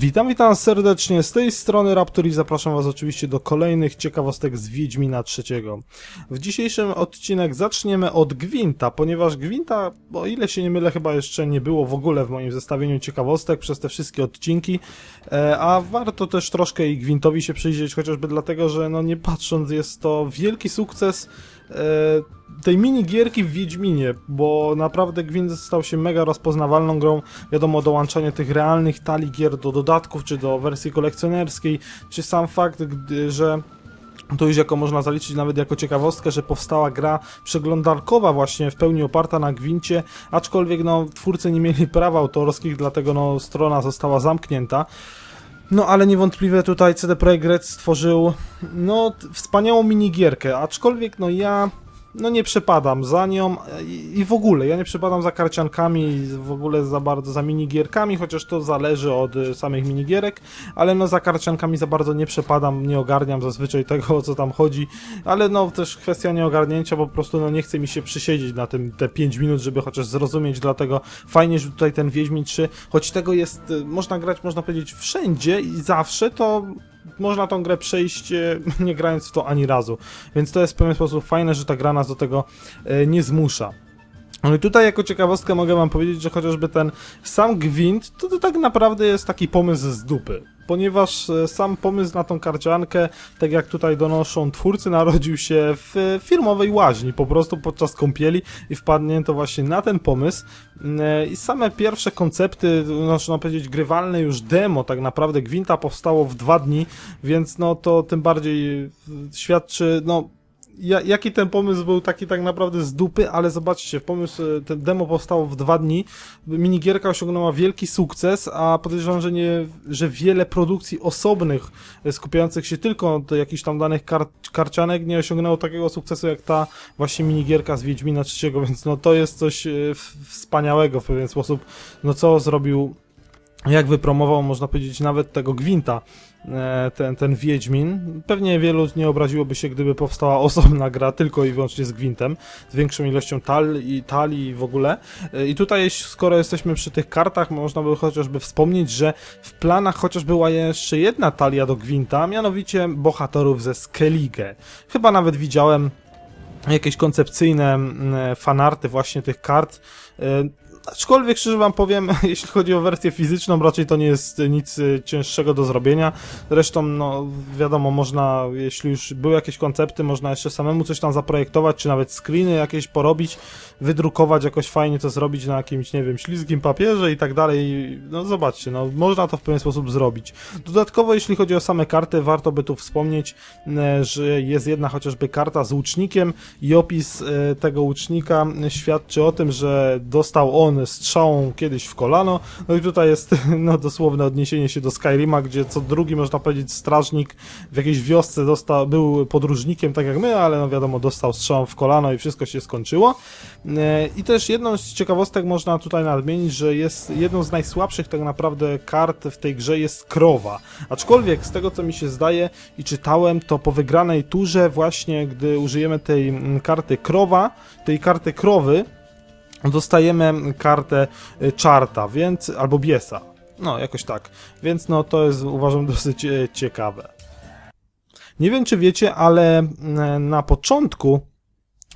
Witam, witam serdecznie z tej strony Raptor i zapraszam was oczywiście do kolejnych ciekawostek z Wiedźmina trzeciego. W dzisiejszym odcinek zaczniemy od Gwinta, ponieważ Gwinta, o ile się nie mylę, chyba jeszcze nie było w ogóle w moim zestawieniu ciekawostek przez te wszystkie odcinki, e, a warto też troszkę i Gwintowi się przyjrzeć, chociażby dlatego, że no nie patrząc jest to wielki sukces e, tej minigierki w Wiedźminie, bo naprawdę Gwint stał się mega rozpoznawalną grą. Wiadomo, dołączanie tych realnych talii gier do dodatków, czy do wersji kolekcjonerskiej, czy sam fakt, że to już jako można zaliczyć nawet jako ciekawostkę, że powstała gra przeglądarkowa właśnie w pełni oparta na Gwincie, aczkolwiek no twórcy nie mieli praw autorskich, dlatego no strona została zamknięta. No ale niewątpliwie tutaj CD Projekt Red stworzył no wspaniałą minigierkę, aczkolwiek no ja no nie przepadam za nią i, i w ogóle ja nie przepadam za karciankami w ogóle za bardzo za minigierkami, chociaż to zależy od y, samych minigierek, ale no za karciankami za bardzo nie przepadam, nie ogarniam zazwyczaj tego o co tam chodzi, ale no też kwestia nieogarnięcia, po prostu no nie chce mi się przysiedzieć na tym te 5 minut, żeby chociaż zrozumieć, dlatego fajnie, że tutaj ten Wiedźmin 3, choć tego jest, y, można grać, można powiedzieć wszędzie i zawsze, to można tą grę przejść e, nie grając w to ani razu. Więc to jest w pewien sposób fajne, że ta gra nas do tego e, nie zmusza. No i tutaj jako ciekawostkę mogę wam powiedzieć, że chociażby ten sam gwint, to, to tak naprawdę jest taki pomysł z dupy. Ponieważ e, sam pomysł na tą karciankę, tak jak tutaj donoszą twórcy, narodził się w firmowej łaźni, po prostu podczas kąpieli i wpadnięto właśnie na ten pomysł. E, I same pierwsze koncepty, można powiedzieć grywalne już demo tak naprawdę Gwinta powstało w dwa dni, więc no to tym bardziej e, świadczy, no ja, jaki ten pomysł był taki tak naprawdę z dupy, ale zobaczcie, pomysł, e, ten demo powstało w dwa dni, minigierka osiągnęła wielki sukces, a podejrzewam, że nie, że wiele produkcji osobnych e, skupiających się tylko do jakichś tam danych kar, karcianek nie osiągnęło takiego sukcesu jak ta właśnie minigierka z Wiedźmina trzeciego, więc no to jest coś e, wspaniałego w pewien sposób, no co zrobił jak wypromował, można powiedzieć, nawet tego Gwinta, e, ten, ten Wiedźmin. Pewnie wielu nie obraziłoby się, gdyby powstała osobna gra tylko i wyłącznie z Gwintem, z większą ilością tal i talii w ogóle. E, I tutaj, skoro jesteśmy przy tych kartach, można by chociażby wspomnieć, że w planach chociaż była jeszcze jedna talia do Gwinta, mianowicie bohaterów ze Skellige. Chyba nawet widziałem jakieś koncepcyjne mm, fanarty właśnie tych kart. E, Aczkolwiek, szczerze wam powiem, jeśli chodzi o wersję fizyczną, raczej to nie jest nic y, cięższego do zrobienia. Zresztą, no, wiadomo, można, jeśli już były jakieś koncepty, można jeszcze samemu coś tam zaprojektować, czy nawet screeny jakieś porobić, wydrukować, jakoś fajnie to zrobić na jakimś, nie wiem, ślizgim papierze i tak dalej. No, zobaczcie, no, można to w pewien sposób zrobić. Dodatkowo, jeśli chodzi o same karty, warto by tu wspomnieć, e, że jest jedna chociażby karta z łucznikiem i opis e, tego łucznika świadczy o tym, że dostał on strzałą kiedyś w kolano. No i tutaj jest no, dosłowne odniesienie się do Skyrima, gdzie co drugi, można powiedzieć, strażnik w jakiejś wiosce dostał, był podróżnikiem, tak jak my, ale no wiadomo, dostał strzałą w kolano i wszystko się skończyło. E, I też jedną z ciekawostek można tutaj nadmienić, że jest jedną z najsłabszych tak naprawdę kart w tej grze jest krowa. Aczkolwiek z tego co mi się zdaje i czytałem, to po wygranej turze właśnie, gdy użyjemy tej mm, karty krowa, tej karty krowy, dostajemy kartę y, czarta, więc albo biesa. No, jakoś tak. Więc no to jest uważam dosyć e, ciekawe. Nie wiem czy wiecie, ale mm, na początku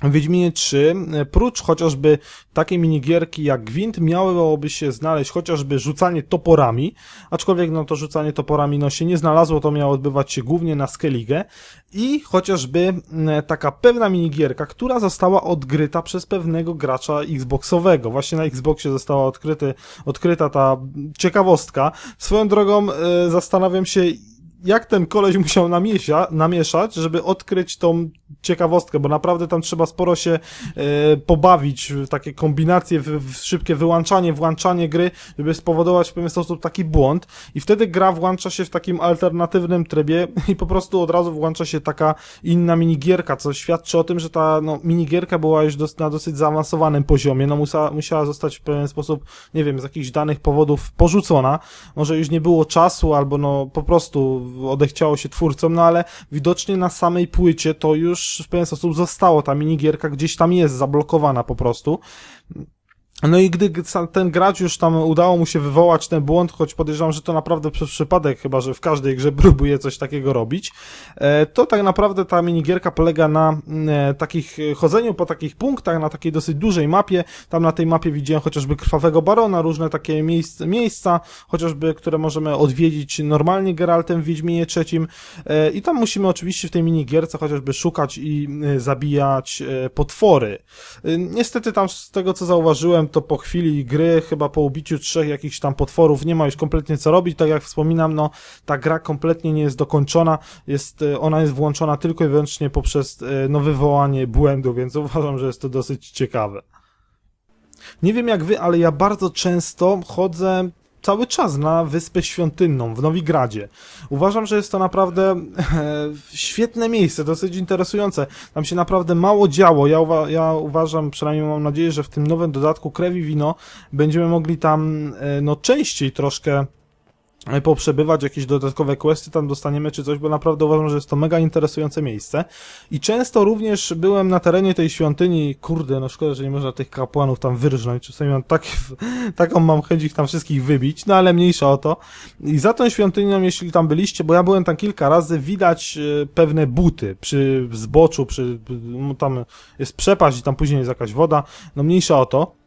w Wiedźminie 3, e, prócz chociażby takiej minigierki jak Gwint, miałoby się znaleźć chociażby rzucanie toporami, aczkolwiek no to rzucanie toporami no się nie znalazło, to miało odbywać się głównie na Skellige i chociażby mm, taka pewna minigierka, która została odgryta przez pewnego gracza Xboxowego. Właśnie na Xboxie została odkryty, odkryta ta ciekawostka. Swoją drogą e, zastanawiam się, jak ten koleś musiał namiesia, namieszać, żeby odkryć tą ciekawostkę, bo naprawdę tam trzeba sporo się e, pobawić takie kombinacje, w, w szybkie wyłączanie, włączanie gry, żeby spowodować w pewien sposób taki błąd. I wtedy gra włącza się w takim alternatywnym trybie i po prostu od razu włącza się taka inna minigierka, co świadczy o tym, że ta no, minigierka była już dos na dosyć zaawansowanym poziomie, no musiała, musiała zostać w pewien sposób, nie wiem, z jakichś danych powodów porzucona, może już nie było czasu, albo no po prostu odechciało się twórcom, no ale widocznie na samej płycie to już w pewien sposób zostało, ta minigierka gdzieś tam jest zablokowana po prostu. No i gdy ten gracz już tam udało mu się wywołać ten błąd, choć podejrzewam, że to naprawdę przez przypadek, chyba że w każdej grze próbuje coś takiego robić, e, to tak naprawdę ta minigierka polega na mm, e, takich e, chodzeniu po takich punktach, na takiej dosyć dużej mapie. Tam na tej mapie widziałem chociażby Krwawego Barona, różne takie miejsc, miejsca, chociażby, które możemy odwiedzić normalnie Geraltem w Wiedźminie. E, I tam musimy oczywiście w tej minigierce chociażby szukać i zabijać potwory. Niestety tam z tego co zauważyłem, to po chwili gry, chyba po ubiciu trzech jakichś tam potworów, nie ma już kompletnie co robić. Tak jak wspominam, no ta gra kompletnie nie jest dokończona. Jest, y, ona jest włączona tylko i wyłącznie poprzez no, wywołanie błędu, więc uważam, że jest to dosyć ciekawe. Nie wiem jak wy, ale ja bardzo często chodzę cały czas na Wyspę Świątynną w Nowigradzie. Uważam, że jest to naprawdę e, świetne miejsce, dosyć interesujące. Tam się naprawdę mało działo. Ja, uwa- ja uważam, przynajmniej mam nadzieję, że w tym nowym dodatku Krew i Wino będziemy mogli tam e, no częściej troszkę poprzebywać, jakieś dodatkowe questy tam dostaniemy czy coś, bo naprawdę uważam, że jest to mega interesujące miejsce. I często również byłem na terenie tej świątyni, kurde, no szkoda, że nie można tych kapłanów tam wyrżnąć, czasami mam tak, taką mam chęć ich tam wszystkich wybić, no ale mniejsza o to. I za tą świątynią, jeśli tam byliście, bo ja byłem tam kilka razy, widać e, pewne buty przy zboczu, przy, no tam jest przepaść i tam później jest jakaś woda, no mniejsza o to.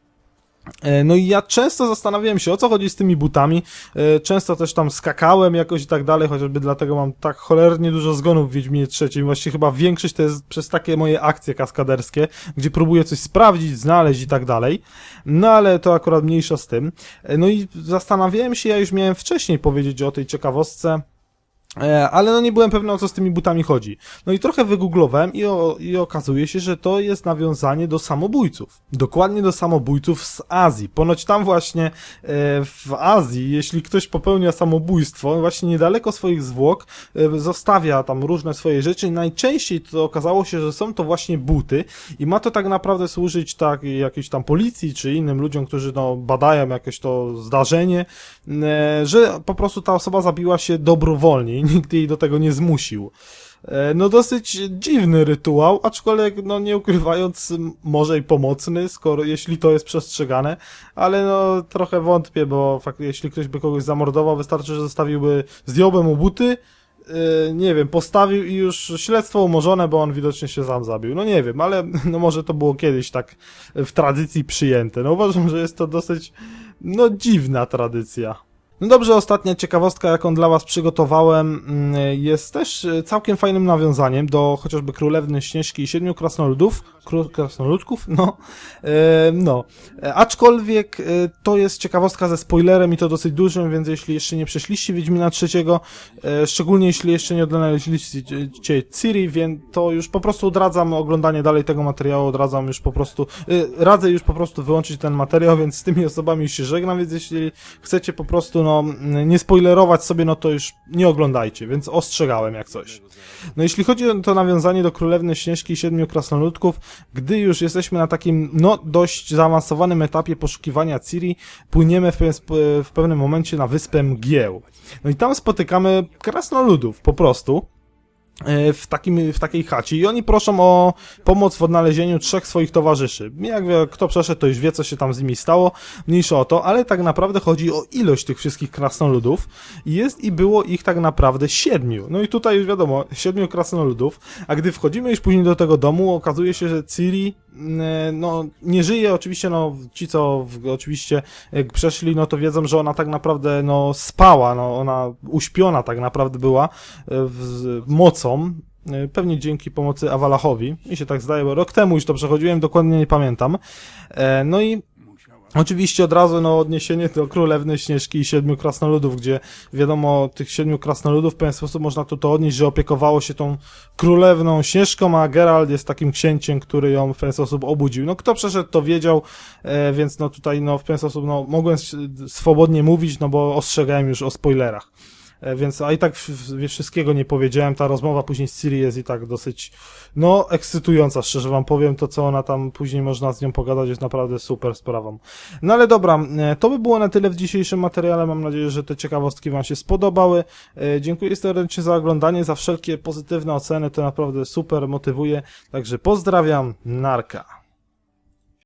E, No i ja często zastanawiałem się, o co chodzi z tymi butami. E, Często też tam skakałem jakoś i tak dalej, chociażby dlatego mam tak cholernie dużo zgonów w Wiedźminie trzeciej. Właściwie chyba większość to jest przez takie moje akcje kaskaderskie, gdzie próbuję coś sprawdzić, znaleźć i tak dalej. No ale to akurat mniejsza z tym. E, No i zastanawiałem się, ja już miałem wcześniej powiedzieć o tej ciekawostce, ale no nie byłem pewny o co z tymi butami chodzi. No i trochę wygooglowałem i, o, i okazuje się, że to jest nawiązanie do samobójców. Dokładnie do samobójców z Azji. Ponoć tam właśnie e, w Azji, jeśli ktoś popełnia samobójstwo, właśnie niedaleko swoich zwłok e, zostawia tam różne swoje rzeczy. Najczęściej to okazało się, że są to właśnie buty i ma to tak naprawdę służyć tak jakiejś tam policji czy innym ludziom, którzy no badają jakieś to zdarzenie, e, że po prostu ta osoba zabiła się dobrowolnie nikt jej do tego nie zmusił. E, No dosyć dziwny rytuał, aczkolwiek no nie ukrywając może i pomocny, skoro jeśli to jest przestrzegane, ale no trochę wątpię, bo fakt, jeśli ktoś by kogoś zamordował, wystarczy, że zostawiłby, zdjąłby mu buty, e, nie wiem, postawił i już śledztwo umorzone, bo on widocznie się sam zabił. No nie wiem, ale no może to było kiedyś tak w tradycji przyjęte. No uważam, że jest to dosyć, no dziwna tradycja. No dobrze, ostatnia ciekawostka, jaką dla Was przygotowałem, mm, jest też e, całkiem fajnym nawiązaniem do chociażby Królewny Śnieżki i Siedmiu Krasnoludów. Kró- krasnoludków? No. E, no. E, aczkolwiek to jest ciekawostka ze spoilerem i to dosyć dużym, więc jeśli jeszcze nie przeszliście Wiedźmina trzeciego, szczególnie jeśli jeszcze nie odnaleźliście Ciri, więc to już po prostu odradzam oglądanie dalej tego materiału, odradzam już po prostu, radzę już po prostu wyłączyć ten materiał, więc z tymi osobami już się żegnam, więc jeśli chcecie po prostu, no, nie spoilerować sobie, no to już nie oglądajcie, więc ostrzegałem jak coś. No jeśli chodzi o to nawiązanie do Królewny Śnieżki i Siedmiu Krasnoludków, gdy już jesteśmy na takim, no, dość zaawansowanym etapie poszukiwania Ciri, płyniemy w, pe- w pewnym momencie na wyspę Mgieł. No i tam spotykamy krasnoludów, po prostu w, takim, w takiej chacie i oni proszą o pomoc w odnalezieniu trzech swoich towarzyszy. Jak kto przeszedł, to już wie, co się tam z nimi stało, mniejsza o to, ale tak naprawdę chodzi o ilość tych wszystkich krasnoludów. Jest i było ich tak naprawdę siedmiu. No i tutaj już wiadomo, siedmiu krasnoludów, a gdy wchodzimy już później do tego domu, okazuje się, że Ciri mm, no, nie żyje, oczywiście, no, ci co w, oczywiście jak przeszli, no to wiedzą, że ona tak naprawdę, no, spała, no, ona uśpiona tak naprawdę była e, w, mocą, e, pewnie dzięki pomocy Awalachowi, mi się tak zdaje, bo rok temu już to przechodziłem, dokładnie nie pamiętam, e, no i Oczywiście od razu no, odniesienie do Królewny Śnieżki i Siedmiu Krasnoludów, gdzie wiadomo, tych Siedmiu Krasnoludów w pewien sposób można tu to odnieść, że opiekowało się tą Królewną Śnieżką, a Geralt jest takim księciem, który ją w pewien sposób obudził. No kto przeszedł to wiedział, e, więc no tutaj no w pewien sposób no mogłem swobodnie mówić, no bo ostrzegałem już o spoilerach. E, Więc, a i tak w- w- wszystkiego nie powiedziałem, ta rozmowa później z Ciri jest i tak dosyć, no, ekscytująca, szczerze wam powiem, to co ona tam później można z nią pogadać jest naprawdę super sprawą. No ale dobra, e, to by było na tyle w dzisiejszym materiale, mam nadzieję, że te ciekawostki wam się spodobały. E, Dziękuję serdecznie za oglądanie, za wszelkie pozytywne oceny, to naprawdę super motywuje, także pozdrawiam, narka.